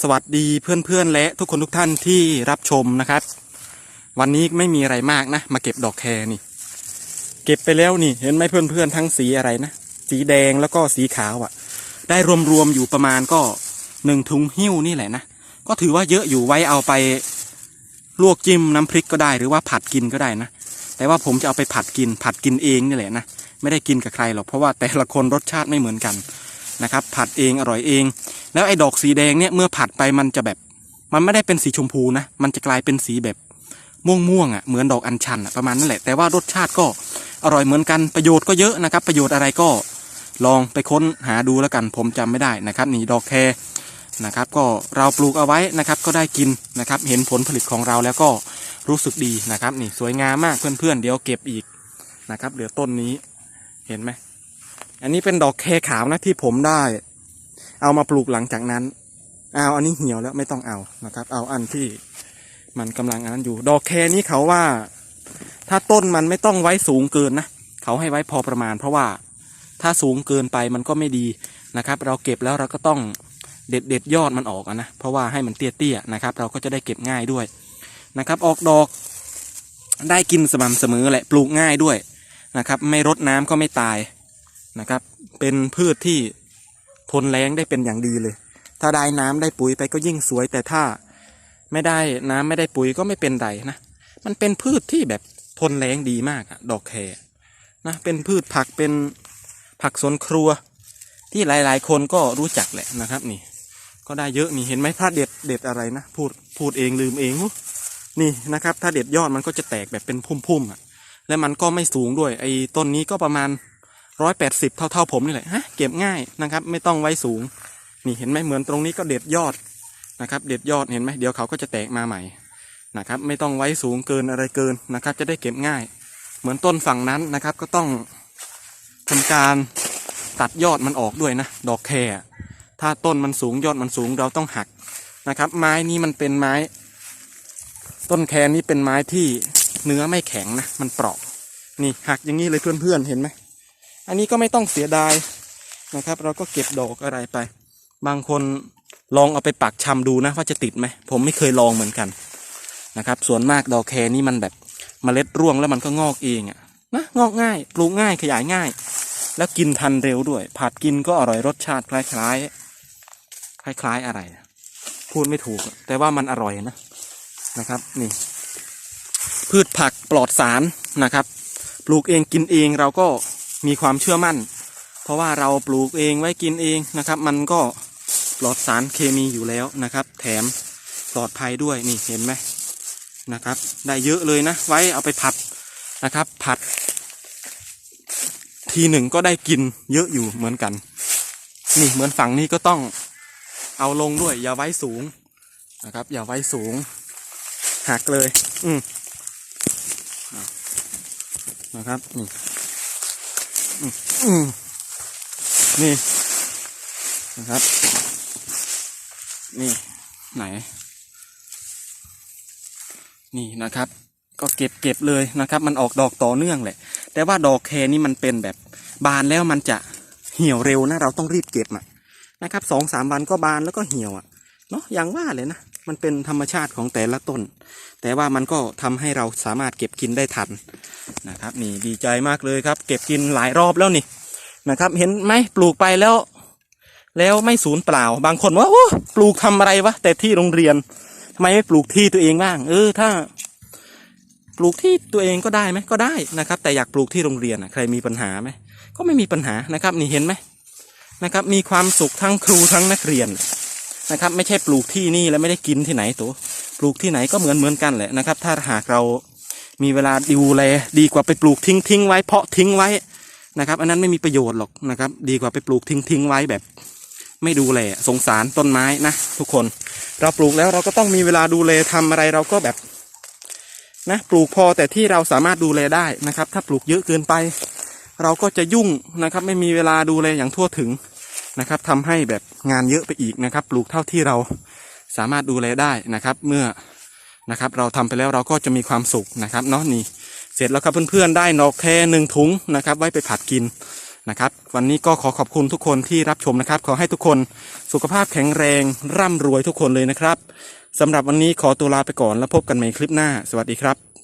สวัสดีเพื่อนๆและทุกคนทุกท่านที่รับชมนะครับ วันนี้ไม่มีอะไรมากนะ มาเก็บดอกแครนี่ เก็บไปแล้วนี่ เห็นไหมเพื่อนๆทั้งสีอะไรนะ สีแดงแล้วก็สีขาวอะ่ะ ได้รวมๆอยู่ประมาณก็หนึ่งถุงหิ้วนี่แหละนะ ก็ถือว่าเยอะอยู่ไว้เอาไปลวกจิ้มน้ำพริกก็ได้หรือว่าผัดกินก็ได้นะ แต่ว่าผมจะเอาไปผัดกิน ผัดกินเองนี่แหละนะ ไม่ได้กินกับใครหรอกเพราะว่าแต่ละคนรสชาติไม่เหมือนกันนะครับ ผัดเองอร่อยเอง แล้วไอ้ดอกสีแดงเนี่ยเมื่อผัดไปมันจะแบบ มันไม่ได้เป็นสีชมพูนะ มันจะกลายเป็นสีแบบม่วงม่วงๆอะเหมือนดอกอัญชันอะประมาณนั้นแหละแต่ว่ารสชาติก็อร่อยเหมือนกันประโยชน์ก็เยอะนะครับ ประโยชน์อะไรก็ลองไปค้นหาดูแล้วกันผมจำไม่ได้นะครับนี่ดอกแครนะครับก็เราปลูกเอาไว้นะครับก็ได้กินนะครับเห็นผลผลิตของเราแล้วก็รู้สึกดีนะครับนี่สวยงามมากเพื่อนๆเดี๋ยวเก็บอีกนะครับเหลือต้นนี้เห็นไหมอันนี้เป็นดอกแครขาวนะที่ผมได้ เอามาปลูกหลังจากนั้นเอาอันนี้เหี่ยวแล้วไม่ต้องเอานะครับ เอาอันที่มันกำลังอันนั้นอยู่ ดอกแคนี้เขาว่า ถ้าต้นมันไม่ต้องไว้สูงเกินนะเขาให้ไว้พอประมาณ เพราะว่าถ้าสูงเกินไปมันก็ไม่ดีนะครับ เราเก็บแล้วเราก็ต้องเด็ดเด็ดยอดมันออกอะนะเพราะว่าให้มันเตี้ยๆนะครับ เราก็จะได้เก็บง่ายด้วยนะครับ ออกดอกได้กินสม่ำเสมอแหละปลูกง่ายด้วยนะครับ ไม่รดน้ำก็ไม่ตายนะครับ เป็นพืชที่ ทนแรงได้เป็นอย่างดีเลย ถ้าได้น้ำได้ปุ๋ยไปก็ยิ่งสวย แต่ถ้าไม่ได้น้ำไม่ได้ปุ๋ยก็ไม่เป็นไรนะ มันเป็นพืชที่แบบทนแรงดีมากอะดอกแครนะเป็นพืชผักเป็นผักสวนครัว ที่หลายๆ คนก็รู้จักแหละนะครับนี่ ก็ได้เยอะนี่เห็นไหมถ้าเด็ดเด็ดอะไรนะพูดพูดเองลืมเองนี่นะครับ ถ้าเด็ดยอดมันก็จะแตกแบบเป็นพุ่มๆอะ และมันก็ไม่สูงด้วยไอ้ต้นนี้ก็ประมาณ ร้อยแปดสิบเท่าๆผมนี่แหละฮะเก็บง่ายนะครับ ไม่ต้องไว้สูง นี่เห็นไหมเหมือนตรงนี้ก็เด็ดยอดนะครับ เด็ดยอดเห็นไหมเดี๋ยวเขาก็จะแตกมาใหม่นะครับ ไม่ต้องไว้สูงเกินอะไรเกินนะครับ จะได้เก็บง่าย เหมือนต้นฝั่งนั้นนะครับ ก็ต้องทำการตัดยอดมันออกด้วยนะ ดอกแครถ้าต้นมันสูงยอดมันสูงเราต้องหักนะครับ ไม้นี้มันเป็นไม้ ต้นแครนี้เป็นไม้ที่เนื้อไม่แข็งนะ มันเปราะนี่หักอย่างนี้เลยเพื่อนๆเห็นไหม อันนี้ก็ไม่ต้องเสียดายนะครับ เราก็เก็บดอกอะไรไป บางคนลองเอาไปปักชำดูนะว่าจะติดไหมผมไม่เคยลองเหมือนกันนะครับ ส่วนมากดอกแคนี่มันแบบเมล็ดร่วงแล้วมันก็งอกเองอะนะงอกง่ายปลูกง่ายขยายง่าย แล้วกินทันเร็วด้วย ผัดกินก็อร่อยรสชาติคล้ายๆคล้ายๆอะไร พูดไม่ถูก แต่ว่ามันอร่อยนะนะครับ นี่ พืชผักปลอดสารนะครับ ปลูกเองกินเองเราก็ มีความเชื่อมั่น เพราะว่าเราปลูกเองไว้กินเองนะครับ มันก็ปลอดสารเคมีอยู่แล้วนะครับ แถมปลอดภัยด้วยนี่เห็นไหมนะครับ ได้เยอะเลยนะ ไว้เอาไปผัดนะครับ ผัด ทีหนึ่งก็ได้กินเยอะอยู่เหมือนกัน นี่เหมือนฝั่งนี้ก็ต้องเอาลงด้วย อย่าไว้สูงนะครับ อย่าไว้สูงหักเลย อืมนะครับนี่ นี่นะครับ นี่ไหน นี่นะครับ ก็เก็บเก็บเลยนะครับ มันออกดอกต่อเนื่องแหละ แต่ว่าดอกแคนี่มันเป็นแบบบานแล้วมันจะเหี่ยวเร็วนะ เราต้องรีบเก็บอะนะครับสองสามวันก็บานแล้วก็เหี่ยวอะเนาะอย่างว่าเลยนะ มันเป็นธรรมชาติของแต่ละต้น แต่ว่ามันก็ทำให้เราสามารถเก็บกินได้ทันนะครับนี่ดีใจมากเลยครับ เก็บกินหลายรอบแล้วนี่นะครับ เห็นไหมปลูกไปแล้ว แล้วไม่สูญเปล่า บางคนว่าโอ้ปลูกทำอะไรวะแต่ที่โรงเรียนทำไมไม่ปลูกที่ตัวเองบ้าง เออถ้า ปลูกที่ตัวเองก็ได้ไหมก็ได้นะครับ แต่อยากปลูกที่โรงเรียนใครมีปัญหาไหมก็ไม่มีปัญหานะครับ นี่เห็นไหมนะครับ มีความสุขทั้งครูทั้งนักเรียน นะครับ ไม่ใช่ปลูกที่นี่แล้วไม่ได้กินที่ไหนตัวปลูกที่ไหนก็เหมือนเหมือนกันแหละนะครับ ถ้าหากเรามีเวลาดูแลดีกว่าไปปลูกทิ้งทิ้งไว้เพาะทิ้งไว้นะครับ อันนั้นไม่มีประโยชน์หรอกนะครับ ดีกว่าไปปลูกทิ้งทิ้งไว้แบบ ไม่ดูแลสงสารต้นไม้นะทุกคน เราปลูกแล้วเราก็ต้องมีเวลาดูแลทำอะไรเราก็แบบนะปลูกพอแต่ที่เราสามารถดูแลได้นะครับ ถ้าปลูกเยอะเกินไป เราก็จะยุ่งนะครับ ไม่มีเวลาดูแลอย่างทั่วถึง นะครับทำให้แบบงานเยอะไปอีกนะครับปลูกเท่าที่เราสามารถดูแลได้นะครับ เมื่อนะครับเราทำไปแล้วเราก็จะมีความสุขนะครับเนาะนี่เสร็จแล้วครับเพื่อนๆได้นอกแค่หนึ่งถุงนะครับ ไว้ไปผัดกินนะครับ วันนี้ก็ขอขอบคุณทุกคนที่รับชมนะครับ ขอให้ทุกคนสุขภาพแข็งแรง ร่ำรวยทุกคนเลยนะครับสำหรับวันนี้ขอตัวลาไปก่อนแล้วพบกันใหม่คลิปหน้า สวัสดีครับ